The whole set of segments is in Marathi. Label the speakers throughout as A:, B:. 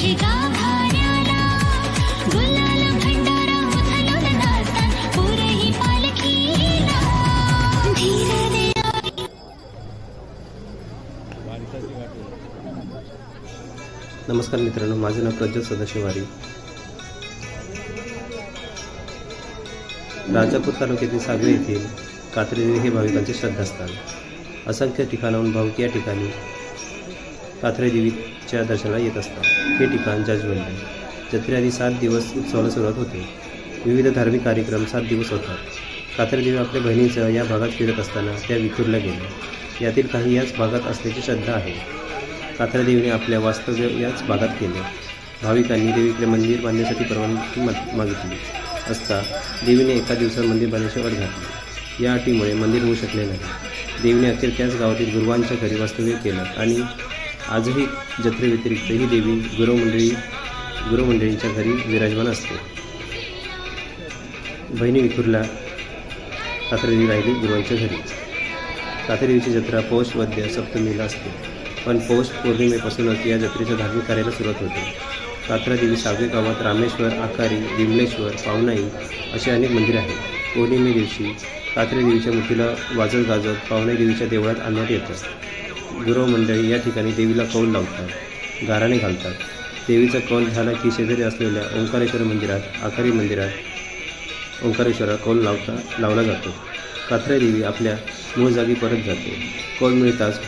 A: गाभाऱ्याला गुलाल भंडारा उधळून नाचतात पालखीला. धीर
B: नमस्कार मित्रांनो माझं नाव प्रज्वल सदाशिवारी राजापूर तालुक्यातील सागरी येथील कात्रीदेवी हे भाविकांचे श्रद्धास्थान. असंख्य ठिकाणाहून भाविक या ठिकाणी कात्रेदेवीच्या दर्शनाला येत असतात. हे ठिकाण जजवंत जत्रेआधी सात दिवस उत्सवाला सुरुवात होते. विविध धार्मिक कार्यक्रम सात दिवस होतात. कात्रदेवी आपल्या बहिणीसह या भागात फिरत असताना त्या विखुरल्या गेल्या. यातील काही याच भागात असल्याची श्रद्धा आहे. कात्रदेवीने आपल्या वास्तव्य याच भागात केले. भाविकांनी देवीकडे मंदिर बांधण्यासाठी परवानगी मागितली. असता देवीने एका दिवसात मंदिर बांधण्याची अट घातली. या अटीमुळे मंदिर होऊ शकले नाही. देवीने अखेर त्याच गावातील गुरुवांच्या घरी वास्तव्य केलं आणि आजही जत्रेव्यतिरिक्त ही देवी गुरुमंडळी गुरुमंडळींच्या घरी विराजमान असते. बहिणी विखुरला कात्रदेवी राहिली गुरुवांच्या घरी. कात्रदेवीची जत्रा पौष वद्य सप्तमीला असते. पण पौष पौर्णिमेपासूनच या जत्रेच्या धार्मिक कार्याला सुरुवात होते. कात्रादेवी सागवे गावात रामेश्वर आकारी विमलेश्वर पावनाई असे अनेक मंदिरे आहेत. पौर्णिमे दिवशी कात्रेदेवीच्या मूर्तीला वाजत गाजत पावनाई देवीच्या देवळात आणण्यात येतं. गुरव मंडळी या ठिकाणी देवीला कौल लावतात गाराणे घालतात. देवीचा कौल झाला की शेजारी असलेल्या ओंकारेश्वर मंदिरात आखारी मंदिरात ओंकारेश्वरा कौल लावता लावला जातो. कात्रे देवी आपल्या मूळ जागी परत जाते. कौल मिळताच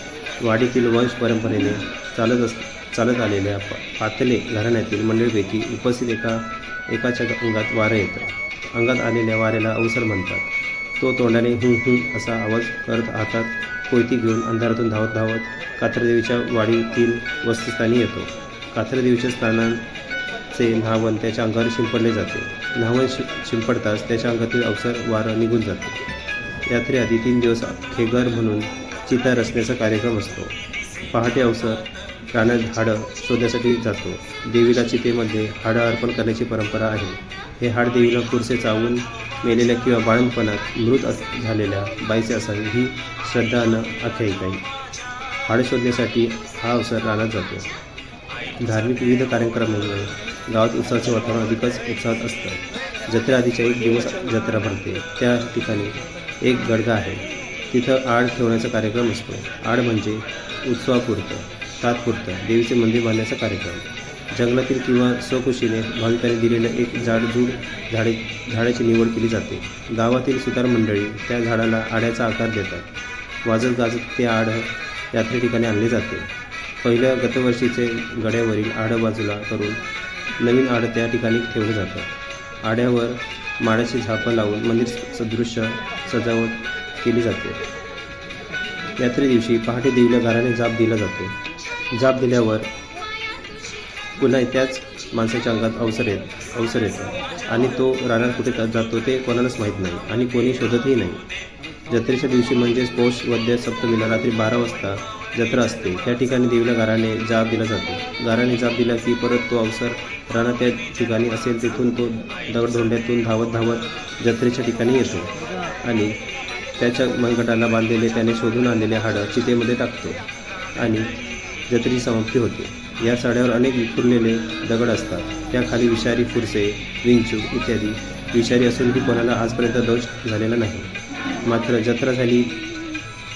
B: वाडीतील वंश परंपरेने चालत अस चालत आलेल्या पातले घराण्यातील मंडळीपैकी उपस्थित एका एकाच्या अंगात वारं येतं. अंगात आलेल्या वाऱ्याला अवसर म्हणतात. तो तोंडाने हुं हुं असा आवाज करत हातात कोयती घेऊन अंधारातून धावत धावत कात्रदेवीच्या वाडीतील वस्तुस्थानी येतो. कात्रदेवीच्या स्थानांचे न्हावण त्याच्या अंगावर शिंपडले जाते. न्हावण शि शिंपडताच त्याच्या अंगातील अवसर वारं निघून जाते. यात्रेआधी तीन दिवस खेगर म्हणून चिता रचण्याचा कार्यक्रम असतो. पहाटे अवसर रानात हाडं शोधण्यासाठी जातो. देवीला चितेमध्ये हाडं अर्पण करण्याची परंपरा आहे. हे हाड देवीला पुरसे चावून मेलेल्या किंवा बाळणपणात मृत झालेल्या बाईचे असावी ही श्रद्धा न आख्यायिका आहे. हाडं शोधण्यासाठी हा अवसर रानात जातो. धार्मिक विविध कार्यक्रमांमुळे गावात उत्सवाचे वातावरण अधिकच उत्साहात असतं. जत्रा आधीच्या एक दिवस जत्रा भरते. त्या ठिकाणी एक गडगा आहे. तिथं आड ठेवण्याचा कार्यक्रम असतो. आड म्हणजे उत्सवापुरतं. तात्पुरतं देवीचे मंदिर बांधण्याचा कार्यक्रम. जंगलातील किंवा स्वखुशीने भाविकांनी दिलेलं एक झाडझूड झाडे झाडाची निवड केली जाते. गावातील सुतार मंडळी त्या झाडाला आड्याचा आकार देतात. वाजत गाजत ते आड यात्रे ठिकाणी आणले जाते. पहिल्या गतवर्षीचे गड्यावरील आडं बाजूला करून नवीन आडं त्या ठिकाणी ठेवलं जातं आड्यावर माडाची झापं लावून मंदिर सदृश्य सजावट केली जाते. यात्रे दिवशी पहाटे देवीला घराने जाप दिला जातो. जाप दिल्यावर पुन्हा त्याच माणसाच्या अंगात अवसर येत अवसर येतो. आणि तो रानात कुठे जातो ते कोणालाच माहीत नाही आणि कोणी शोधतही नाही. जत्रेच्या दिवशी म्हणजेच पौष वद्य सप्तमीला रात्री बारा वाजता जत्रा असते. त्या ठिकाणी देवीला गाराने जाप दिला जातो. गाराने जाप दिला की परत तो अवसर राणा त्या ठिकाणी असेल तिथून तो दगडधोंड्यातून धावत धावत जत्रेच्या ठिकाणी येतो. आणि त्याच्या मनगटाला बांधलेले त्याने शोधून आणलेले हाडं चितेमध्ये टाकतो. आणि जत्रेची समाप्ती होते. या साड्यावर अनेक विखुरलेले दगड असतात. त्याखाली विषारी फुरसे विंचू इत्यादी विषारी असूनही कोणाला आजपर्यंत दोष झालेला नाही. मात्र जत्रा झाली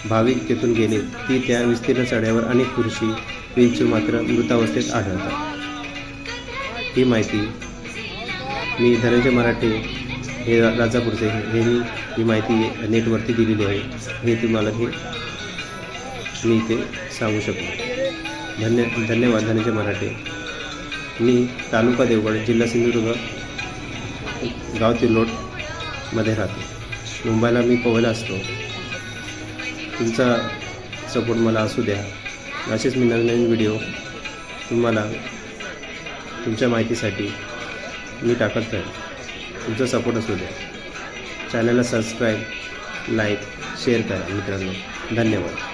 B: भाविक तेथून गेले ती त्या विस्तीर्ण साड्यावर अनेक फुरशी विंचू मात्र मृतावस्थेत आढळतात. ही माहिती मी धनंजय मराठे हे राजापूरचे हे हे मी ही माहिती नेटवरती दिलेली आहे. हे तुम्हाला हे मी इथे सांगू शकलो धन्य धन्यवाद धनंजय मराठे. मी तालुका देवगड जिल्हा सिंधुदुर्ग गाव तिलोटमध्ये राहतो. मुंबईला मी पोहायला असतो. तुमचा सपोर्ट मला असू द्या. असेच मी नवीन नवीन व्हिडिओ तुम्हाला तुमच्या माहितीसाठी मी टाकत राहील. तुमचा सपोर्ट असू द्या. चॅनलला सबस्क्राईब लाईक शेअर करा मित्रांनो. धन्यवाद.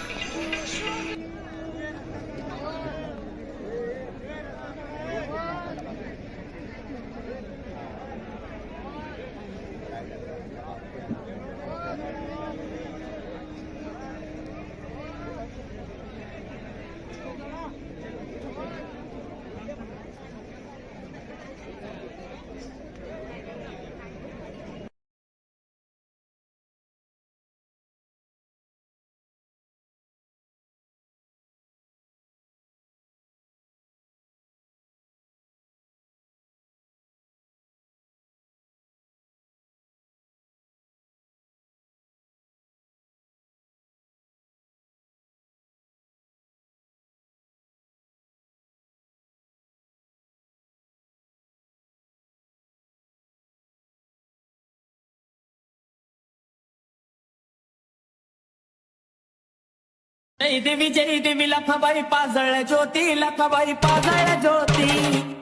C: देवी जय देवी लखबाई पाजळ ज्योती लखबाई पाजळ ज्योती.